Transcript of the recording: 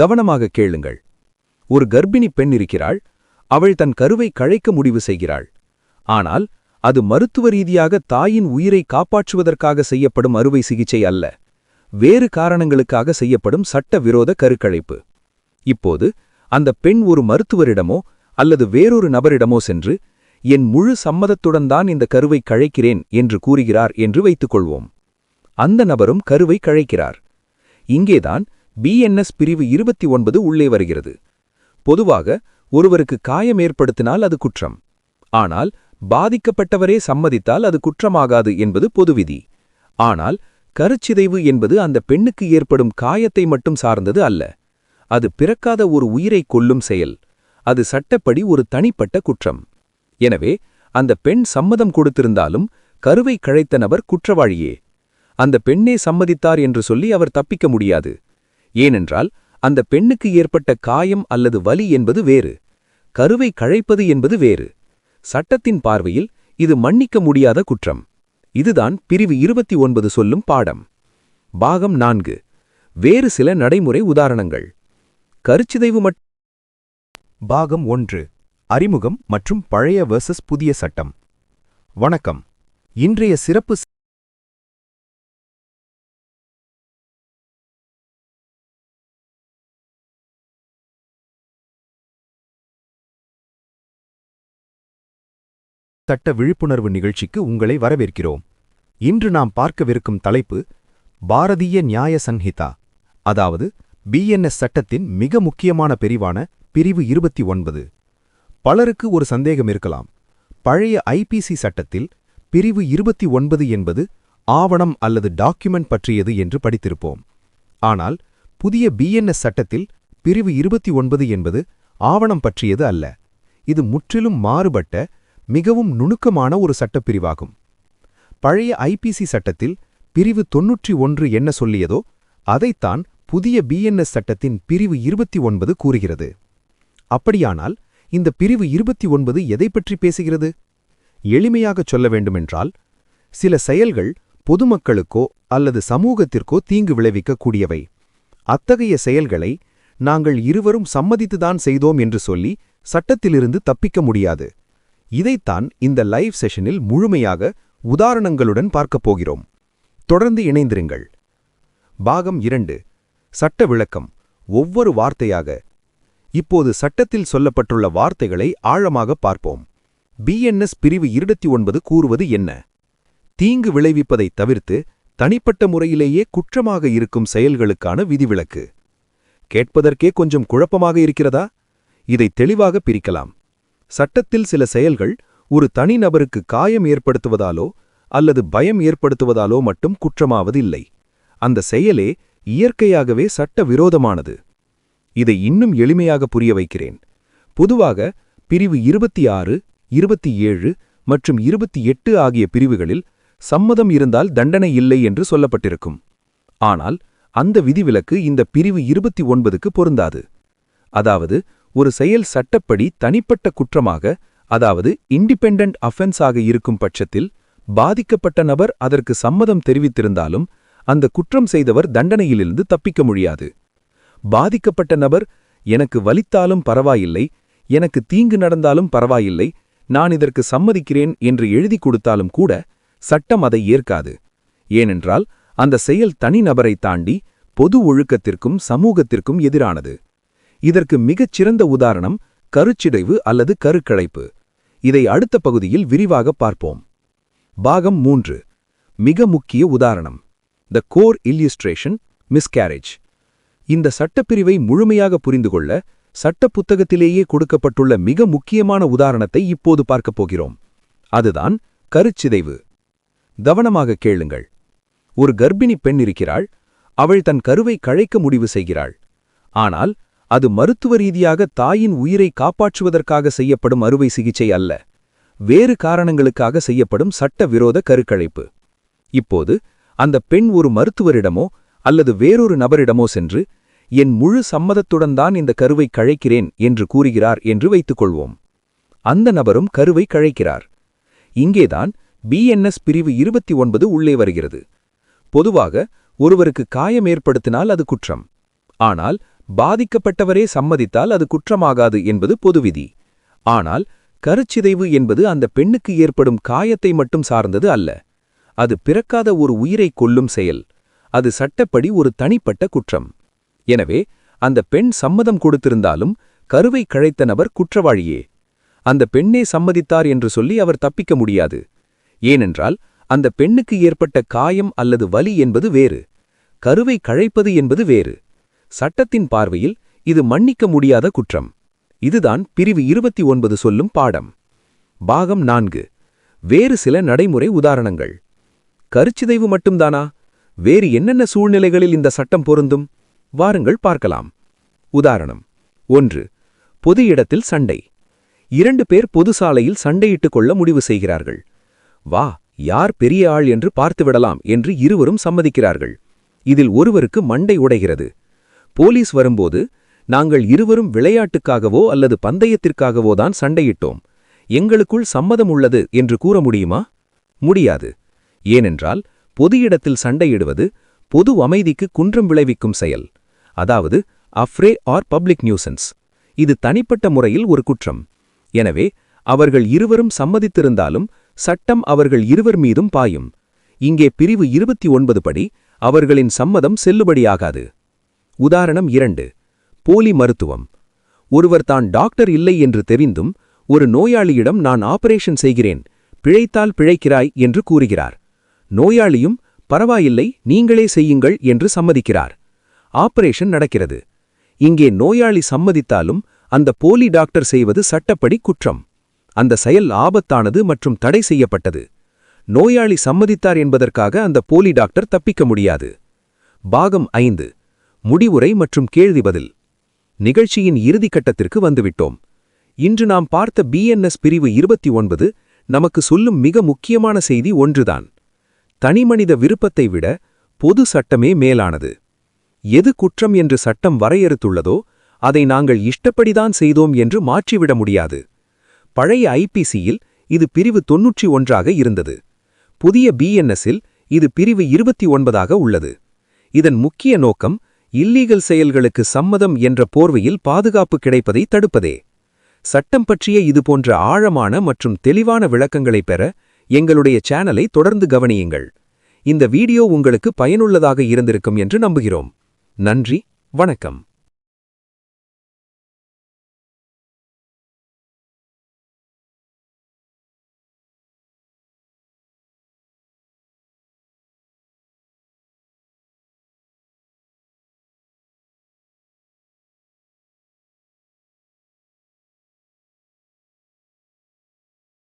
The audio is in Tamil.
கவனமாக கேளுங்கள். ஒரு கர்ப்பிணி பெண் இருக்கிறாள் அவள் தன் கருவை கழைக்க முடிவு செய்கிறாள். ஆனால் அது மருத்துவ ரீதியாக தாயின் உயிரை காப்பாற்றுவதற்காக செய்யப்படும் அறுவை சிகிச்சை அல்ல. வேறு காரணங்களுக்காக செய்யப்படும் சட்டவிரோத கருக்கழைப்பு இப்போது அந்த பெண் ஒரு மருத்துவரிடமோ அல்லது வேறொரு நபரிடமோ சென்று என் முழு சம்மதத்துடன் தான் இந்த கருவை கழைக்கிறேன் என்று கூறுகிறார் என்று வைத்துக்கொள்வோம். அந்த நபரும் கருவை கழைக்கிறார். இங்கேதான் பிஎன்எஸ் பிரிவு இருபத்தி ஒன்பது உள்ளே வருகிறது. பொதுவாக ஒருவருக்கு காயம் ஏற்படுத்தினால் அது குற்றம். ஆனால் பாதிக்கப்பட்டவரே சம்மதித்தால் அது குற்றமாகாது என்பது பொதுவிதி. ஆனால் கருச்சிதைவு என்பது அந்த பெண்ணுக்கு ஏற்படும் காயத்தை மட்டும் சார்ந்தது அல்ல. அது பிறக்காத ஒரு உயிரை கொல்லும் செயல். அது சட்டப்படி ஒரு தனிப்பட்ட குற்றம். எனவே அந்த பெண் சம்மதம் கொடுத்திருந்தாலும் கருவை கழைத்த நபர் குற்றவாளியே. அந்த பெண்ணே சம்மதித்தார் என்று சொல்லி அவர் தப்பிக்க முடியாது. ஏனென்றால் அந்த பெண்ணுக்கு ஏற்பட்ட காயம் அல்லது வலி என்பது வேறு கருவை கழைப்பது என்பது வேறு. சட்டத்தின் பார்வையில் இது மன்னிக்க முடியாத குற்றம். இதுதான் பிரிவு இருபத்தி ஒன்பது சொல்லும் பாடம். பாகம் நான்கு. வேறு சில நடைமுறை உதாரணங்கள். கருச்சிதைவு பாகம் ஒன்று. அறிமுகம் மற்றும் பழைய வெர்சஸ் புதிய சட்டம். வணக்கம். இன்றைய சிறப்பு சட்ட விழிப்புணர்வு நிகழ்ச்சிக்கு உங்களை வரவேற்கிறோம். இன்று நாம் பார்க்கவிருக்கும் தலைப்பு பாரதிய நியாய சன்ஹிதா அதாவது பிஎன்எஸ் சட்டத்தின் மிக முக்கியமான பிரிவான பிரிவு இருபத்தி ஒன்பது. பலருக்கு ஒரு சந்தேகம் இருக்கலாம். பழைய ஐபிசி சட்டத்தில் பிரிவு இருபத்தி ஒன்பது என்பது ஆவணம் அல்லது டாக்குமெண்ட் பற்றியது என்று படித்திருப்போம். ஆனால் புதிய பிஎன்எஸ் சட்டத்தில் பிரிவு இருபத்தி ஒன்பது என்பது ஆவணம் பற்றியது அல்ல. இது முற்றிலும் மாறுபட்ட மிகவும் நுணுக்கமான ஒரு சட்டப்பிரிவாகும். பழைய ஐபிசி சட்டத்தில் பிரிவு தொன்னூற்றி ஒன்று என்ன சொல்லியதோ அதைத்தான் புதிய பிஎன்எஸ் சட்டத்தின் பிரிவு இருபத்தி ஒன்பது கூறுகிறது. அப்படியானால் இந்த பிரிவு இருபத்தி ஒன்பது எதை பற்றி பேசுகிறது? எளிமையாகச் சொல்ல வேண்டுமென்றால் சில செயல்கள் பொதுமக்களுக்கோ அல்லது சமூகத்திற்கோ தீங்கு விளைவிக்கக்கூடியவை. அத்தகைய செயல்களை நாங்கள் இருவரும் சம்மதித்துதான் செய்தோம் என்று சொல்லி சட்டத்திலிருந்து தப்பிக்க முடியாது. இதைத்தான் இந்த லைவ் செஷனில் முழுமையாக உதாரணங்களுடன் பார்க்கப் போகிறோம். தொடர்ந்து இணைந்திருங்கள். பாகம் இரண்டு சட்ட விளக்கம். ஒவ்வொரு வார்த்தையாக. இப்போது சட்டத்தில் சொல்லப்பட்டுள்ள வார்த்தைகளை ஆழமாக பார்ப்போம். பிஎன்எஸ் பிரிவு இருபத்தி ஒன்பது கூறுவது என்ன? தீங்கு விளைவிப்பதை தவிர்த்து தனிப்பட்ட முறையிலேயே குற்றமாக இருக்கும் செயல்களுக்கான விதிவிலக்கு. கேட்பதற்கே கொஞ்சம் குழப்பமாக இருக்கிறதா? இதை தெளிவாக பிரிக்கலாம். சட்டத்தில் சில செயல்கள் ஒரு தனிநபருக்கு காயம் ஏற்படுத்துவதாலோ அல்லது பயம் ஏற்படுத்துவதாலோ மட்டும் குற்றமாவதில்லை. அந்த செயலே இயற்கையாகவே சட்ட விரோதமானது இதை இன்னும் எளிமையாக புரிய வைக்கிறேன். பொதுவாக பிரிவு இருபத்தி ஆறு இருபத்தி ஏழு மற்றும் இருபத்தி எட்டு ஆகிய பிரிவுகளில் சம்மதம் இருந்தால் தண்டனை இல்லை என்று சொல்லப்பட்டிருக்கும். ஆனால் அந்த விதிவிலக்கு இந்த பிரிவு இருபத்தி ஒன்பதுக்கு பொருந்தாது. அதாவது ஒரு செயல் சட்டப்படி தனிப்பட்ட குற்றமாக அதாவது இண்டிபெண்டன்ட் அஃபென்ஸ் ஆக இருக்கும் பட்சத்தில் பாதிக்கப்பட்ட நபர் அதற்கு சம்மதம் தெரிவித்திருந்தாலும் அந்த குற்றம் செய்தவர் தண்டனையிலிருந்து தப்பிக்க முடியாது. பாதிக்கப்பட்ட நபர் எனக்கு வலித்தாலும் பரவாயில்லை எனக்கு தீங்கு நடந்தாலும் பரவாயில்லை நான் இதற்கு சம்மதிக்கிறேன் என்று எழுதி கொடுத்தாலும் கூட சட்டம் அதை ஏற்காது. ஏனென்றால் அந்த செயல் தனிநபரை தாண்டி பொது ஒழுக்கத்திற்கும் சமூகத்திற்கும் எதிரானது. இதற்கு மிகச் சிறந்த உதாரணம் கருச்சிதைவு அல்லது கருக்களைப்பு இதை அடுத்த பகுதியில் விரிவாக பார்ப்போம். பாகம் மூன்று. மிக முக்கிய உதாரணம். த கோர் இல்லியுஸ்ட்ரேஷன் மிஸ்கேரேஜ் இந்த சட்டப்பிரிவை முழுமையாக புரிந்து கொள்ள சட்ட புத்தகத்திலேயே கொடுக்கப்பட்டுள்ள மிக முக்கியமான உதாரணத்தை இப்போது பார்க்கப் போகிறோம். அதுதான் கருச்சிதைவு. கவனமாக கேளுங்கள். ஒரு கர்ப்பிணி பெண் இருக்கிறாள். அவள் தன் கருவை கழைக்க முடிவு செய்கிறாள். ஆனால் அது மருத்துவ ரீதியாக தாயின் உயிரை காப்பாற்றுவதற்காக செய்யப்படும் அறுவை சிகிச்சை அல்ல. வேறு காரணங்களுக்காக செய்யப்படும் சட்டவிரோத கருக்கழைப்பு இப்போது அந்த பெண் ஒரு மருத்துவரிடமோ அல்லது வேறொரு நபரிடமோ சென்று என் முழு சம்மதத்துடன் தான் இந்த கருவை கழைக்கிறேன் என்று கூறுகிறார் என்று வைத்துக்கொள்வோம். அந்த நபரும் கருவை கழைக்கிறார். இங்கேதான் பிஎன்எஸ் பிரிவு இருபத்தி ஒன்பது உள்ளே வருகிறது. பொதுவாக ஒருவருக்கு காயம் ஏற்படுத்தினால் அது குற்றம். ஆனால் பாதிக்கப்பட்டவரே சம்மதித்தால் அது குற்றமாகாது என்பது பொதுவிதி. ஆனால் கருச்சிதைவு என்பது அந்த பெண்ணுக்கு ஏற்படும் காயத்தை மட்டும் சார்ந்தது அல்ல. அது பிறக்காத ஒரு உயிரை கொல்லும் செயல். அது சட்டப்படி ஒரு தனிப்பட்ட குற்றம். எனவே அந்த பெண் சம்மதம் கொடுத்திருந்தாலும் கருவை கழைத்த நபர் குற்றவாளியே. அந்த பெண்ணே சம்மதித்தார் என்று சொல்லி அவர் தப்பிக்க முடியாது. ஏனென்றால் அந்த பெண்ணுக்கு ஏற்பட்ட காயம் அல்லது வலி என்பது வேறு. கருவை கழைப்பது என்பது வேறு. சட்டத்தின் பார்வையில் இது மன்னிக்க முடியாத குற்றம். இதுதான் பிரிவு இருபத்தி ஒன்பது சொல்லும் பாடம். பாகம் நான்கு. வேறு சில நடைமுறை உதாரணங்கள். கருச்சிதைவு மட்டும்தானா? வேறு என்னென்ன சூழ்நிலைகளில் இந்த சட்டம் பொருந்தும்? வாருங்கள் பார்க்கலாம். உதாரணம். ஒன்று. பொது இடத்தில் சண்டை. இரண்டு பேர் பொது சாலையில் சண்டையிட்டுக் கொள்ள முடிவு செய்கிறார்கள். வா யார் பெரிய ஆள் என்று பார்த்துவிடலாம் என்று இருவரும் சம்மதிக்கிறார்கள். இதில் ஒருவருக்கு மண்டை உடைகிறது. போலீஸ் வரும்போது நாங்கள் இருவரும் விளையாட்டுக்காகவோ அல்லது பந்தயத்திற்காகவோ தான் சண்டையிட்டோம். எங்களுக்குள் சம்மதம் உள்ளது என்று கூற முடியுமா? முடியாது. ஏனென்றால் பொது இடத்தில் சண்டையிடுவது பொது அமைதிக்கு குன்றம் விளைவிக்கும் செயல். அதாவது அஃப்ரே ஆர் பப்ளிக் நியூசன்ஸ். இது தனிப்பட்ட முறையில் ஒரு குற்றம். எனவே அவர்கள் இருவரும் சம்மதித்திருந்தாலும் சட்டம் அவர்கள் இருவர் மீதும் பாயும். இங்கே பிரிவு இருபத்தி ஒன்பது படி அவர்களின் சம்மதம் செல்லுபடியாகாது. உதாரணம் இரண்டு. போலி மருத்துவம். ஒருவர் தான் டாக்டர் இல்லை என்று தெரிந்தும் ஒரு நோயாளியிடம் நான் ஆபரேஷன் செய்கிறேன் பிழைத்தால் பிழைக்கிறாய் என்று கூறுகிறார். நோயாளியும் பரவாயில்லை நீங்களே செய்யுங்கள் என்று சம்மதிக்கிறார். ஆபரேஷன் நடக்கிறது. இங்கே நோயாளி சம்மதித்தாலும் அந்த போலி டாக்டர் செய்வது சட்டப்படி குற்றம். அந்த செயல் ஆபத்தானது மற்றும் தடை செய்யப்பட்டது. நோயாளி சம்மதித்தார் என்பதற்காக அந்த போலி டாக்டர் தப்பிக்க முடியாது. பாகம் ஐந்து. முடிவுரை மற்றும் கேள்வி பதில். நிகழ்ச்சியின் இறுதி கட்டத்திற்கு வந்துவிட்டோம். இன்று நாம் பார்த்த பிஎன்எஸ் பிரிவு இருபத்தி ஒன்பது நமக்கு சொல்லும் மிக முக்கியமான செய்தி ஒன்றுதான். தனிமனித விருப்பத்தை விட பொது சட்டமே மேலானது. எது குற்றம் என்று சட்டம் வரையறுத்துள்ளதோ அதை நாங்கள் இஷ்டப்படிதான் செய்தோம் என்று மாற்றிவிட முடியாது. பழைய ஐபிசியில் இது பிரிவு தொன்னூற்றி ஒன்றாக இருந்தது. புதிய பிஎன்எஸ்ஸில் இது பிரிவு இருபத்தி ஒன்பதாக உள்ளது. இதன் முக்கிய நோக்கம் இல்லீகல் செயல்களுக்கு சம்மதம் என்ற போர்வையில் பாதுகாப்பு கிடைப்பதை தடுப்பதே. சட்டம் பற்றிய இதுபோன்ற ஆழமான மற்றும் தெளிவான விளக்கங்களைப் பெற எங்களுடைய சேனலை தொடர்ந்து கவனியுங்கள். இந்த வீடியோ உங்களுக்கு பயனுள்ளதாக இருந்திருக்கும் என்று நம்புகிறோம். நன்றி வணக்கம்.